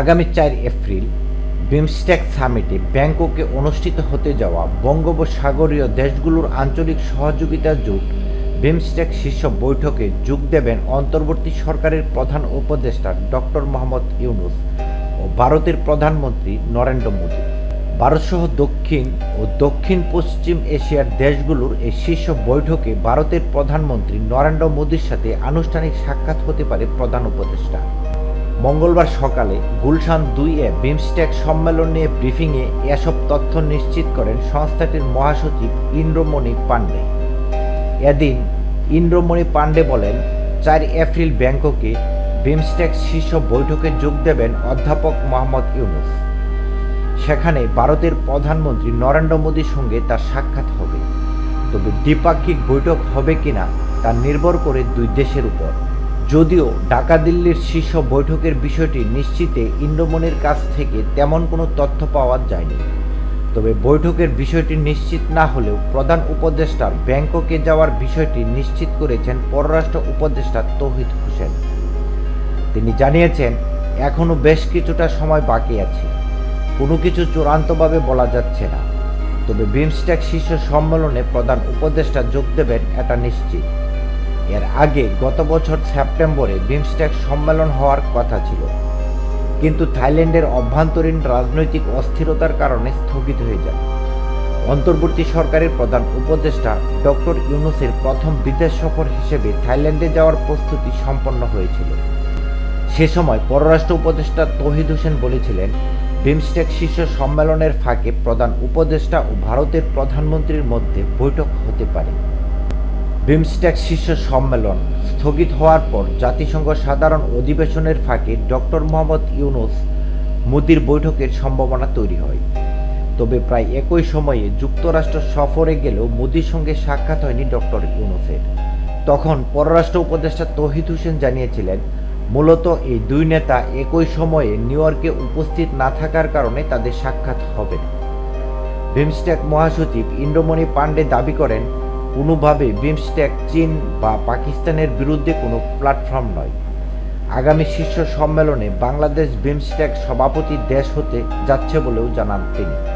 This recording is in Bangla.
আগামী চার এপ্রিল বিমস্টেক সামিটে ব্যাংককে অনুষ্ঠিত হতে যাওয়া বঙ্গোপসাগরীয় দেশগুলোর আঞ্চলিক সহযোগিতা জোট বিমস্টেক শীর্ষ বৈঠকে যোগ দেবেন অন্তর্বর্তী সরকারের প্রধান উপদেষ্টা ডক্টর মোহাম্মদ ইউনুস ও ভারতের প্রধানমন্ত্রী নরেন্দ্র মোদী। ভারতসহ দক্ষিণ ও দক্ষিণ পশ্চিম এশিয়ার দেশগুলোর এই শীর্ষ বৈঠকে ভারতের প্রধানমন্ত্রী নরেন্দ্র মোদীর সাথে আনুষ্ঠানিক সাক্ষাৎ হতে পারে প্রধান উপদেষ্টা। মঙ্গলবার সকালে গুলশান দুই এ বিমস্টেক সম্মেলন নিয়ে ব্রিফিংয়ে এসব তথ্য নিশ্চিত করেন সংস্থাটির মহাসচিব ইন্দ্রমণি পাণ্ডে। এদিন ইন্দ্রমণি পাণ্ডে বলেন, চার এপ্রিল ব্যাংককে বিমস্টেক শীর্ষ বৈঠকে যোগ দেবেন অধ্যাপক মোহাম্মদ ইউনুস। সেখানে ভারতের প্রধানমন্ত্রী নরেন্দ্র মোদীর সঙ্গে তার সাক্ষাৎ হবে। তবে দ্বিপাক্ষিক বৈঠক হবে কিনা তা নির্ভর করে দুই দেশের উপর। যদিও ঢাকা দিল্লির শীর্ষ বৈঠকের বিষয়টি নিশ্চিতে ইন্দ্রমণির কাছ থেকে তেমন কোনো তথ্য পাওয়া যায়নি। তবে বৈঠকের বিষয়টি নিশ্চিত না হলেও প্রধান উপদেষ্টার ব্যাংককে যাওয়ার বিষয়টি নিশ্চিত করেছেন পররাষ্ট্র উপদেষ্টা তৌহিদ হোসেন। তিনি জানিয়েছেন এখনও বেশ কিছুটা সময় বাকি আছে। কোনো কিছু চূড়ান্তভাবে বলা যাচ্ছে না। তবে বিমস্টেক শীর্ষ সম্মেলনে প্রধান উপদেষ্টা যোগ দেবেন, এটা নিশ্চিত। এর আগে গত বছর সেপ্টেম্বরে বিমস্টেক সম্মেলন হওয়ার কথা ছিল। কিন্তু থাইল্যান্ডের অভ্যন্তরীণ রাজনৈতিক অস্থিরতার কারণে স্থগিত হয়ে যায়। অন্তর্বর্তী সরকারের প্রধান উপদেষ্টা ডক্টর ইউনুসের প্রথম বিদেশ সফর হিসেবে থাইল্যান্ডে যাওয়ার প্রস্তুতি সম্পন্ন হয়েছিল। সে সময় পররাষ্ট্র উপদেষ্টা তহিদ হোসেন বলেছিলেন, বিমস্টেক শীর্ষ সম্মেলনের ফাঁকে প্রধান উপদেষ্টা ও ভারতের প্রধানমন্ত্রীর মধ্যে বৈঠক হতে পারে। বিমস্টেক শীর্ষ সম্মেলন স্থগিত হওয়ার পর জাতিসংঘ সাধারণ অধিবেশনের ফাঁকে ডক্টর মোহাম্মদ ইউনুস মোদির বৈঠকের সম্ভাবনা তৈরি হয়। তবে প্রায় একই সময়ে যুক্তরাষ্ট্র সফরে গেলেও মোদির সঙ্গে সাক্ষাৎ হয়নি ডক্টর ইউনুসের। তখন পররাষ্ট্র উপদেষ্টা তহিদ হোসেন জানিয়েছিলেন, মূলত এই দুই নেতা একই সময়ে নিউ ইয়র্কে উপস্থিত না থাকার কারণে তাদের সাক্ষাৎ হবে না। বিমস্টেক মহাসচিব ইন্দ্রমণি পাণ্ডে দাবি করেন কোনোভাবে বিমস্টেক চীন বা পাকিস্তানের বিরুদ্ধে কোনো প্ল্যাটফর্ম নয়। আগামী শীর্ষ সম্মেলনে বাংলাদেশ বিমস্টেক সভাপতি দেশ হতে যাচ্ছে বলেও জানান তিনি।